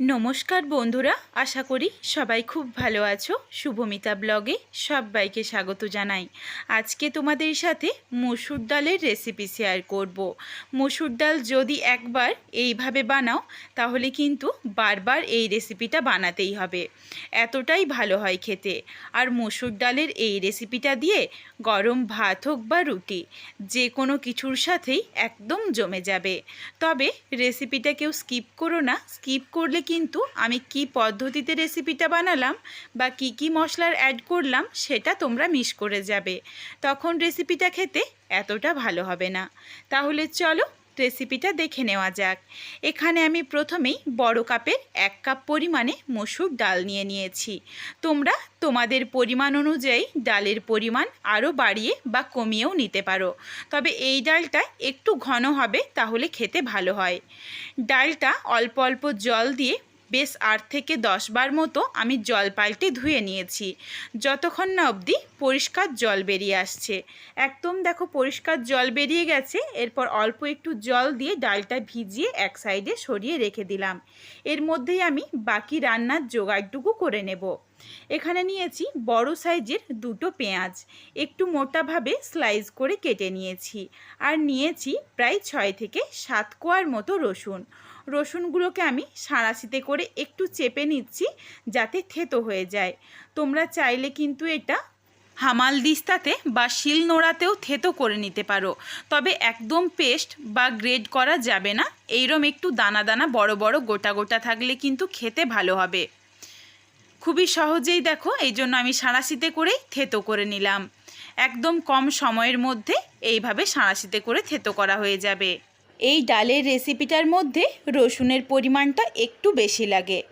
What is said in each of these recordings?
নমস্কার বন্ধুরা, আশা করি সবাই খুব ভালো আছো। শুভমিতা ব্লগে সবাইকে স্বাগত জানাই। আজকে তোমাদের সাথে মসুর ডালের রেসিপি শেয়ার করব। মসুর ডাল যদি একবার এইভাবে বানাও, তাহলে কিন্তু বারবার এই রেসিপিটা বানাতেই হবে। এতটাই ভালো হয় খেতে। আর মসুর ডালের এই রেসিপিটা দিয়ে গরম ভাত হোক বা রুটি যে কোনো কিছুর সাথেই একদম জমে যাবে। তবে রেসিপিটা কেউ স্কিপ করো না। স্কিপ করলে কিন্তু আমি কি পদ্ধতিতে রেসিপিটা বানালাম বা কি কি মশলার অ্যাড করলাম সেটা তোমরা মিস করে যাবে। তখন রেসিপিটা খেতে এতটা ভালো হবে না। তাহলে চলো রেসিপিটা দেখে নেওয়া যাক। এখানে আমি প্রথমেই বড় কাপে এক কাপ পরিমাণে মসুর ডাল নিয়ে নিয়েছি। তোমরা তোমাদের পরিমাণ অনুযায়ী ডালের পরিমাণ আরও বাড়িয়ে বা কমিয়েও নিতে পারো। তবে এই ডালটা একটু ঘন হবে, তাহলে খেতে ভালো হয়। ডালটা অল্প অল্প জল দিয়ে বেশ আট থেকে দশ বার মতো আমি জল পাল্টে ধুয়ে নিয়েছি। যতক্ষণ না অবধি পরিষ্কার জল বেরিয়ে আসছে। একদম দেখো পরিষ্কার জল বেরিয়ে গেছে, এরপর অল্প একটু জল দিয়ে ডালটা ভিজিয়ে এক সাইডে সরিয়ে রেখে দিলাম। এর মধ্যেই আমি বাকি রান্নার জোগাড়টুকু করে নেব। এখানে নিয়েছি বড় সাইজের দুটো পেঁয়াজ। একটু মোটাভাবে স্লাইস করে কেটে নিয়েছি। আর নিয়েছি প্রায় ছয় থেকে সাত কোয়ার মতো রসুন। রসুনগুলোকে আমি সাঁড়াশিতে করে একটু চেপে নিচ্ছি যাতে থেতো হয়ে যায়। তোমরা চাইলে কিন্তু এটা হামাল দিস্তাতে বা শিল নোড়াতেও থেতো করে নিতে পারো। তবে একদম পেস্ট বা গ্রেড করা যাবে না। এইরম একটু দানা দানা বড় বড় গোটা গোটা থাকলে কিন্তু খেতে ভালো হবে। খুবই সহজেই দেখো, এই জন্য আমি সাঁড়াশিতে করেই থেতো করে নিলাম। একদম কম সময়ের মধ্যে এইভাবে সাঁড়াশিতে করে থেতো করা হয়ে যাবে। এই ডালের রেসিপিটার মধ্যে রসুনের পরিমাণটা একটু বেশি লাগে।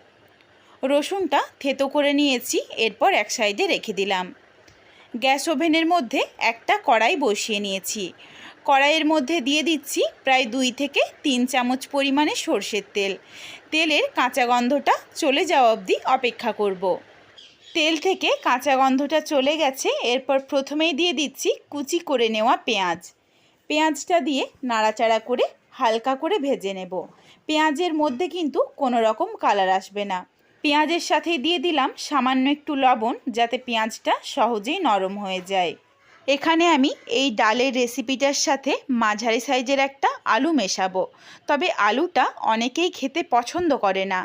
রসুনটা থেতো করে নিয়েছি, এরপর এক সাইডে রেখে দিলাম। গ্যাস ওভেনের মধ্যে একটা কড়াই বসিয়ে নিয়েছি। কড়াইয়ের মধ্যে দিয়ে দিচ্ছি প্রায় দুই থেকে তিন চামচ পরিমাণে সর্ষের তেল। তেলের কাঁচা গন্ধটা চলে যাওয়া অবধি অপেক্ষা করব। তেল থেকে কাঁচা গন্ধটা চলে গেছে, এরপর প্রথমেই দিয়ে দিচ্ছি কুচি করে নেওয়া পেঁয়াজ। পেঁয়াজটা দিয়ে নাড়াচাড়া করে হালকা করে ভেজে নেব। পেঁয়াজের মধ্যে কিন্তু কোনো রকম কালার আসবে না। পেঁয়াজের সাথে দিয়ে দিলাম সামান্য একটু লবণ, যাতে পেঁয়াজটা সহজেই নরম হয়ে যায়। এখানে আমি এই ডালের রেসিপিটার সাথে মাঝারি সাইজের একটা আলু মেশাবো। তবে আলুটা অনেকেই খেতে পছন্দ করে না।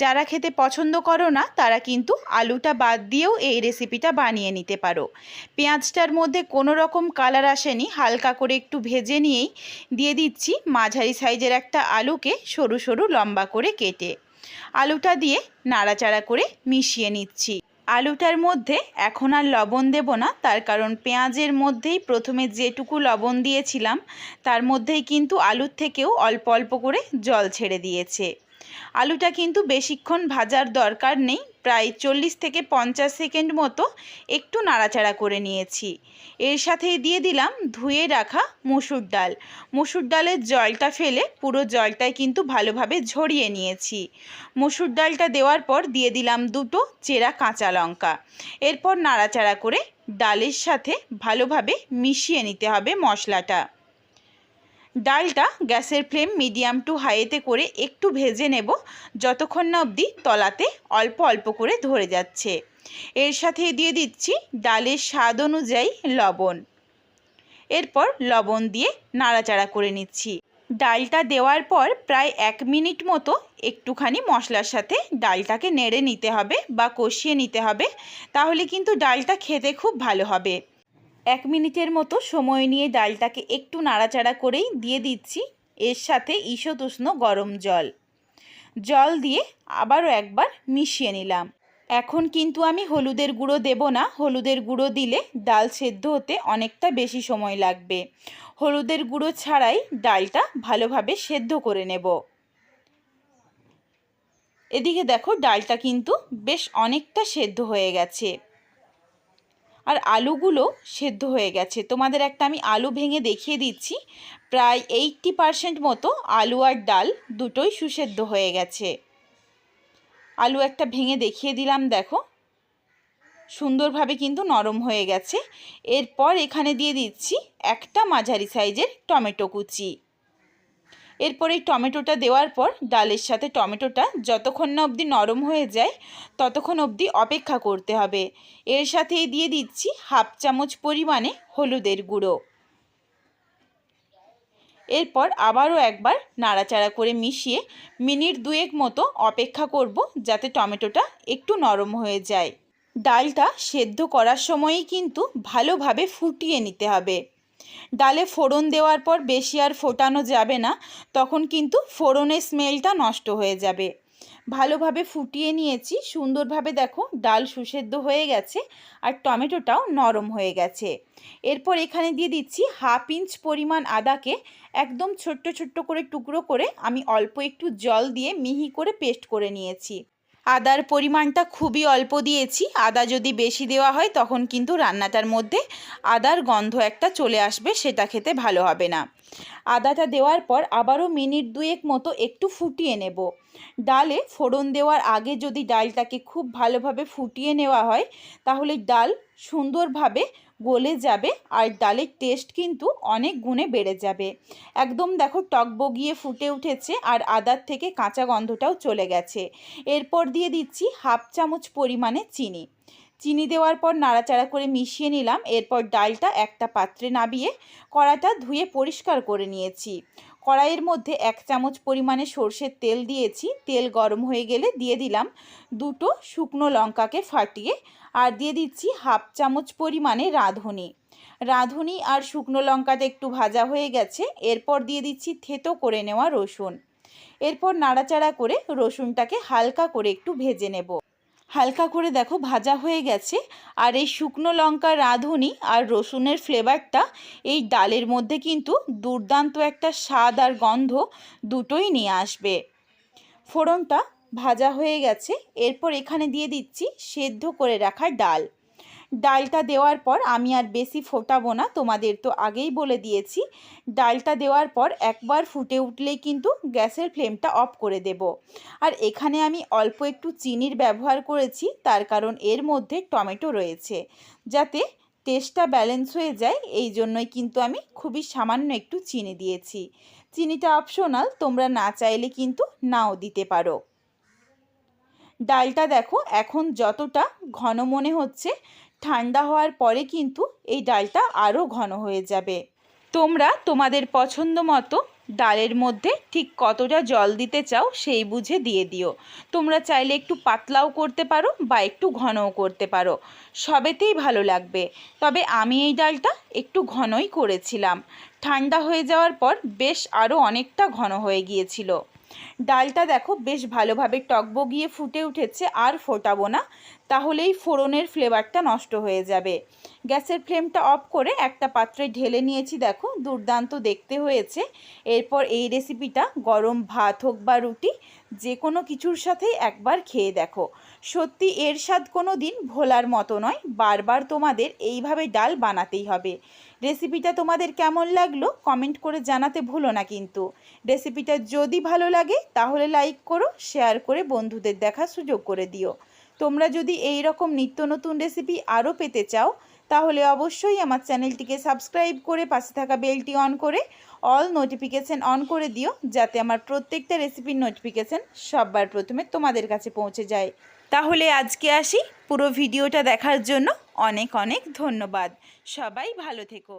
যারা খেতে পছন্দ করো না, তারা কিন্তু আলুটা বাদ দিয়েও এই রেসিপিটা বানিয়ে নিতে পারো। পেঁয়াজটার মধ্যে কোনো রকম কালার আসেনি, হালকা করে একটু ভেজে নিয়েই দিয়ে দিচ্ছি মাঝারি সাইজের একটা আলুকে সরু সরু লম্বা করে কেটে। আলুটা দিয়ে নাড়াচাড়া করে মিশিয়ে নিচ্ছি। আলুটার মধ্যে এখন আর লবণ দেব না, তার কারণ পেঁয়াজের মধ্যেই প্রথমে যেটুকু লবণ দিয়েছিলাম, তার মধ্যেই কিন্তু আলুর থেকেও অল্প অল্প করে জল ছেড়ে দিয়েছে। আলুটা কিন্তু বেশিক্ষণ ভাজার দরকার নেই প্রায় চল্লিশ থেকে পঞ্চাশ সেকেন্ড মতো একটু নাড়াচাড়া করে নিয়েছি। এর সাথেই দিয়ে দিলাম ধুয়ে রাখা মুসুর ডাল। মুসুর ডালের জলটা ফেলে পুরো জলটাই কিন্তু ভালোভাবে ঝরিয়ে নিয়েছি। মুসুর ডালটা দেওয়ার পর দিয়ে দিলাম দুটো চেরা কাঁচা লঙ্কা। এরপর নাড়াচাড়া করে ডালের সাথে ভালোভাবে মিশিয়ে নিতে হবে মশলাটা। ডালটা গ্যাসের ফ্লেম মিডিয়াম টু হাইতে করে একটু ভেজে নেব, যতক্ষণ না অবধি তলাতে অল্প অল্প করে ধরে যাচ্ছে। এর সাথে দিয়ে দিচ্ছি ডালের স্বাদ অনুযায়ী লবণ। এরপর লবণ দিয়ে নাড়াচাড়া করে নিচ্ছি। ডালটা দেওয়ার পর প্রায় এক মিনিট মতো একটুখানি মশলার সাথে ডালটাকে নেড়ে নিতে হবে বা কষিয়ে নিতে হবে, তাহলে কিন্তু ডালটা খেতে খুব ভালো হবে। এক মিনিটের মতো সময় নিয়ে ডালটাকে একটু নাড়াচাড়া করেই দিয়ে দিচ্ছি। এর সাথে ঈষৎ উষ্ণ গরম জল। জল দিয়ে আবারও একবার মিশিয়ে নিলাম। এখন কিন্তু আমি হলুদের গুঁড়ো দেব না। হলুদের গুঁড়ো দিলে ডাল সেদ্ধ হতে অনেকটা বেশি সময় লাগবে। হলুদের গুঁড়ো ছাড়াই ডালটা ভালোভাবে সেদ্ধ করে নেব। এদিকে দেখো, ডালটা কিন্তু বেশ অনেকটা সেদ্ধ হয়ে গেছে। আর আলুগুলো সেদ্ধ হয়ে গেছে। তোমাদের একটা আমি আলু ভেঙে দেখিয়ে দিচ্ছি। প্রায় এইটটি পারসেন্ট মতো আলু আর ডাল দুটোই সুসেদ্ধ হয়ে গেছে। আলু একটা ভেঙে দেখিয়ে দিলাম, দেখো। সুন্দরভাবে কিন্তু নরম হয়ে গেছে। এরপর এখানে দিয়ে দিচ্ছি একটা মাঝারি সাইজের টমেটো কুচি। এরপর এই টমেটোটা দেওয়ার পর ডালের সাথে টমেটোটা যতক্ষণ না অবধি নরম হয়ে যায়, ততক্ষণ অবধি অপেক্ষা করতে হবে। এর সাথেই দিয়ে দিচ্ছি হাফ চামচ পরিমাণে হলুদের গুঁড়ো। এরপর আবারও একবার নাড়াচাড়া করে মিশিয়ে মিনিট দুয়েক মতো অপেক্ষা করব যাতে টমেটোটা একটু নরম হয়ে যায়। ডালটা সেদ্ধ করার সময়ই কিন্তু ভালোভাবে ফুটিয়ে নিতে হবে। ডালে ফোড়ন দেওয়ার পর বেশি আর ফোটানো যাবে না, তখন কিন্তু ফোড়নের স্মেলটা নষ্ট হয়ে যাবে। ভালোভাবে ফুটিয়ে নিয়েছি, সুন্দরভাবে দেখো ডাল সুসেদ্ধ হয়ে গেছে আর টমেটোটাও নরম হয়ে গেছে। এরপর এখানে দিয়ে দিচ্ছি হাফ ইঞ্চ পরিমাণ আদাকে একদম ছোট্ট ছোট্ট করে টুকরো করে আমি অল্প একটু জল দিয়ে মিহি করে পেস্ট করে নিয়েছি। আদার পরিমাণটা খুবই অল্প দিয়েছি। আদা যদি বেশি দেওয়া হয়, তখন কিন্তু রান্নাটার মধ্যে আদার গন্ধ একটা চলে আসবে, সেটা খেতে ভালো হবে না। আদাটা দেওয়ার পর আবারও মিনিট দুয়েক মতো একটু ফুটিয়ে নেব। ডালে ফোড়ন দেওয়ার আগে যদি ডালটাকে খুব ভালোভাবে ফুটিয়ে নেওয়া হয়, তাহলে ডাল সুন্দরভাবে গলে যাবে আর ডালের টেস্ট কিন্তু অনেক গুণে বেড়ে যাবে। একদম দেখো টক বগিয়ে ফুটে উঠেছে আর আদার থেকে কাঁচা গন্ধটাও চলে গেছে। এরপর দিয়ে দিচ্ছি হাফ চামচ পরিমাণে চিনি। চিনি দেওয়ার পর নাড়াচাড়া করে মিশিয়ে নিলাম। এরপর ডালটা একটা পাত্রে নাবিয়ে কড়াটা ধুয়ে পরিষ্কার করে নিয়েছি। কড়াইয়ের মধ্যে এক চামচ পরিমাণে সর্ষের তেল দিয়েছি। তেল গরম হয়ে গেলে দিয়ে দিলাম দুটো শুকনো লঙ্কাকে ফাটিয়ে আর দিয়ে দিচ্ছি হাফ চামচ পরিমাণে রাঁধুনি। রাঁধুনি আর শুকনো লঙ্কাটা একটু ভাজা হয়ে গেছে, এরপর দিয়ে দিচ্ছি থেতো করে নেওয়া রসুন। এরপর নাড়াচাড়া করে রসুনটাকে হালকা করে একটু ভেজে নেব। হালকা করে দেখো, ভাজা হয়ে গেছে। আর এই শুকনো লঙ্কা, রাঁধুনি আর রসুনের ফ্লেভারটা এই ডালের মধ্যে কিন্তু দুর্দান্ত একটা স্বাদ আর গন্ধ দুটোই নিয়ে আসবে। ফোড়নটা ভাজা হয়ে গেছে। এরপর এখানে দিয়ে দিচ্ছি সেদ্ধ করে রাখা ডাল। ডালটা দেওয়ার পর আমি আর বেশি ফোটাবো না, তোমাদের তো আগেই বলে দিয়েছি। ডালটা দেওয়ার পর একবার ফুটে উঠলেই কিন্তু গ্যাসের ফ্লেমটা অফ করে দেব। আর এখানে আমি অল্প একটু চিনির ব্যবহার করেছি, তার কারণ এর মধ্যে টমেটো রয়েছে। যাতে টেস্টটা ব্যালেন্স হয়ে যায়, এই জন্যই কিন্তু আমি খুবই সামান্য একটু চিনি দিয়েছি। চিনিটা অপশনাল, তোমরা না চাইলে কিন্তু নাও দিতে পারো। ডালটা দেখো, এখন যতটা ঘন মনে হচ্ছে ঠান্ডা হওয়ার পরে কিন্তু এই ডালটা আরও ঘন হয়ে যাবে। তোমরা তোমাদের পছন্দ মতো ডালের মধ্যে ঠিক কতটা জল দিতে চাও সেই বুঝে দিয়ে দিও। তোমরা চাইলে একটু পাতলাও করতে পারো বা একটু ঘনও করতে পারো। সবেতেই ভালো লাগবে। তবে আমি এই ডালটা একটু ঘনই করেছিলাম। ঠান্ডা হয়ে যাওয়ার পর বেশ আরও অনেকটা ঘন হয়ে গিয়েছিল। ডালটা দেখো বেশ ভালোভাবে টকবগিয়ে ফুটে উঠেছে, আর ফোটাবো না। তাহলেই ফোড়নের ফ্লেভারটা নষ্ট হয়ে যাবে। গ্যাসের ফ্লেমটা অফ করে একটা পাত্রে ঢেলে নিয়েছি, দেখো, দুর্দান্ত দেখতে হয়েছে। এরপর এই রেসিপিটা গরম ভাত হোক বা রুটি যে কোনো কিছুর সাথেই একবার খেয়ে দেখো। সত্যি এর স্বাদ কোনো দিন ভোলার মতো নয়। বারবার তোমাদের এইভাবে ডাল বানাতেই হবে। রেসিপিটা তোমাদের কেমন লাগল কমেন্ট করে জানাতে ভুলো না কিন্তু। রেসিপিটা যদি ভালো লাগে তাহলে লাইক করো, শেয়ার করে বন্ধুদের দেখার সুযোগ করে দিও। তোমরা যদি এই রকম নিত্য নতুন রেসিপি আরও পেতে চাও, তাহলে অবশ্যই আমার চ্যানেলটিকে সাবস্ক্রাইব করে পাশে থাকা বেলটি অন করে অল নোটিফিকেশান অন করে দিও, যাতে আমার প্রত্যেকটা রেসিপির নোটিফিকেশান সববার প্রথমে তোমাদের কাছে পৌঁছে যায়। তাহলে আজকে আসি পুরো ভিডিওটা দেখার জন্য অনেক অনেক ধন্যবাদ। সবাই ভালো থেকো।